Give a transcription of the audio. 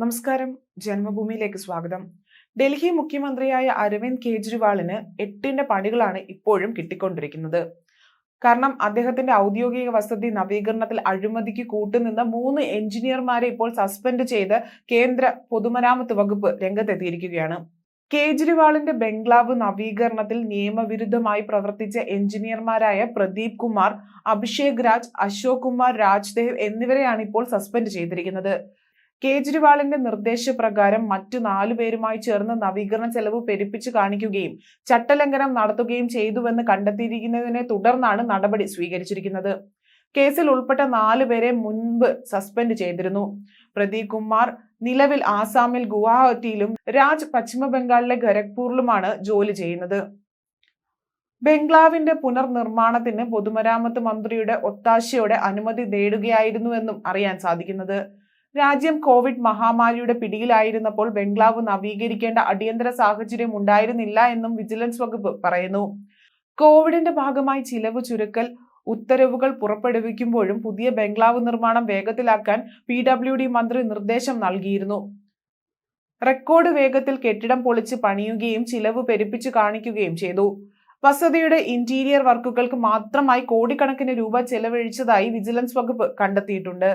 നമസ്കാരം. ജന്മഭൂമിയിലേക്ക് സ്വാഗതം. ഡൽഹി മുഖ്യമന്ത്രിയായ അരവിന്ദ് കെജ്രിവാളിന് എട്ടിന്റെ പണികളാണ് ഇപ്പോഴും കിട്ടിക്കൊണ്ടിരിക്കുന്നത്. കാരണം അദ്ദേഹത്തിന്റെ ഔദ്യോഗിക വസതി നവീകരണത്തിൽ അഴിമതിക്ക് കൂട്ടുനിന്ന മൂന്ന് എഞ്ചിനീയർമാരെ ഇപ്പോൾ സസ്പെൻഡ് ചെയ്ത് കേന്ദ്ര പൊതുമരാമത്ത് വകുപ്പ് രംഗത്തെത്തിയിരിക്കുകയാണ്. കേജ്രിവാളിന്റെ ബംഗ്ലാവ് നവീകരണത്തിൽ നിയമവിരുദ്ധമായി പ്രവർത്തിച്ച എഞ്ചിനീയർമാരായ പ്രദീപ് കുമാർ അഭിഷേക് രാജ് അശോക് കുമാർ രാജ്ദേവ് എന്നിവരെയാണ് ഇപ്പോൾ സസ്പെൻഡ് ചെയ്തിരിക്കുന്നത്. കേജ്രിവാളിന്റെ നിർദ്ദേശപ്രകാരം മറ്റു നാലു പേരുമായി ചേർന്ന് നവീകരണ ചെലവ് പെരുപ്പിച്ച് കാണിക്കുകയും ചട്ടലംഘനം നടത്തുകയും ചെയ്തുവെന്ന് കണ്ടെത്തിയിരിക്കുന്നതിനെ തുടർന്നാണ് നടപടി സ്വീകരിച്ചിരിക്കുന്നത്. കേസിൽ ഉൾപ്പെട്ട നാലു പേരെ മുൻപ് സസ്പെൻഡ് ചെയ്തിരുന്നു. പ്രദീപ് കുമാർ നിലവിൽ ആസാമിൽ ഗുവാഹത്തിയിലും രാജ് പശ്ചിമ ബംഗാളിലെ ഖരഗ്പൂരിലുമാണ് ജോലി ചെയ്യുന്നത്. ബംഗ്ലാവിന്റെ പുനർനിർമ്മാണത്തിന് പൊതുമരാമത്ത് മന്ത്രിയുടെ ഒത്താശയോടെ അനുമതി നേടുകയായിരുന്നുവെന്നും അറിയാൻ സാധിക്കുന്നത്. രാജ്യം കോവിഡ് മഹാമാരിയുടെ പിടിയിലായിരുന്നപ്പോൾ ബംഗ്ലാവ് നവീകരിക്കേണ്ട അടിയന്തര സാഹചര്യം ഉണ്ടായിരുന്നില്ല എന്നും വിജിലൻസ് വകുപ്പ് പറയുന്നു. കോവിഡിന്റെ ഭാഗമായി ചിലവ് ചുരുക്കൽ ഉത്തരവുകൾ പുറപ്പെടുവിക്കുമ്പോഴും പുതിയ ബംഗ്ലാവ് നിർമ്മാണം വേഗത്തിലാക്കാൻ പി ഡബ്ല്യു ഡി മന്ത്രി നിർദ്ദേശം നൽകിയിരുന്നു. റെക്കോർഡ് വേഗത്തിൽ കെട്ടിടം പൊളിച്ച് പണിയുകയും ചിലവ് പെരുപ്പിച്ചു കാണിക്കുകയും ചെയ്തു. വസതിയുടെ ഇന്റീരിയർ വർക്കുകൾക്ക് മാത്രമായി കോടിക്കണക്കിന് രൂപ ചെലവഴിച്ചതായി വിജിലൻസ് വകുപ്പ് കണ്ടെത്തിയിട്ടുണ്ട്.